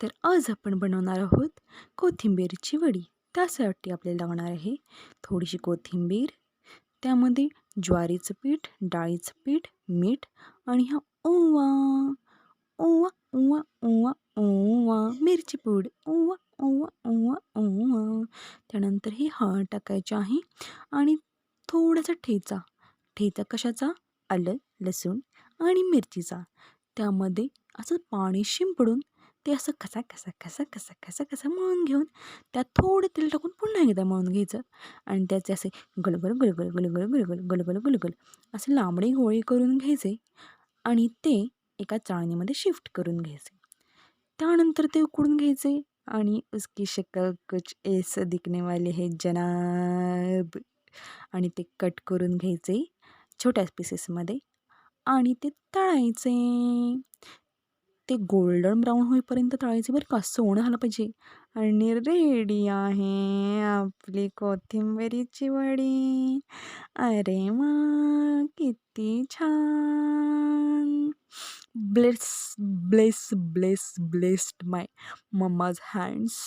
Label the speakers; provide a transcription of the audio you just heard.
Speaker 1: तर आज आपण बनवणार आहोत कोथिंबीरची वडी. त्यासाठी आपल्याला लागणार आहे थोडीशी कोथिंबीर त्यामध्ये ज्वारीचं पीठ डाळीचं पीठ मीठ आणि हा ओवा. ओवा ओवा ओवा ओवा. मिरची पूड. ओवा ओवा ओवा ओवा. त्यानंतर ही हळद टाकायची आहे आणि थोडासा ठेचा. ठेचा कशाचा? आलं लसूण आणि मिरचीचा. त्यामध्ये असं पाणी शिंपडून ते असं कसा कसा कसा कसा कसा कसा मळून घेऊन त्यात थोडं तेल टाकून पुन्हा एकदा मळून घ्यायचं. आणि त्याचे असे गलगल गलगल गलगल गलगल गलगल गलगल असे लांबडे गोळे करून घ्यायचे आणि ते एका चाळणीमध्ये शिफ्ट करून घ्यायचे. त्यानंतर ते उकडून घ्यायचे आणि उसकी शक्ल कुछ ऐसे दिखने वाले जनाब आणि ते कट करून घ्यायचे छोट्या पीसेसमध्ये आणि ते तळायचे. ते गोल्डन ब्राऊन होईपर्यंत तळायचे बरं का. सोनं झालं पाहिजे. आणि रेडी आहे आपली कोथिंबिरीची वडी. अरे वा किती छान. Bless bless bless blessed my mama's hands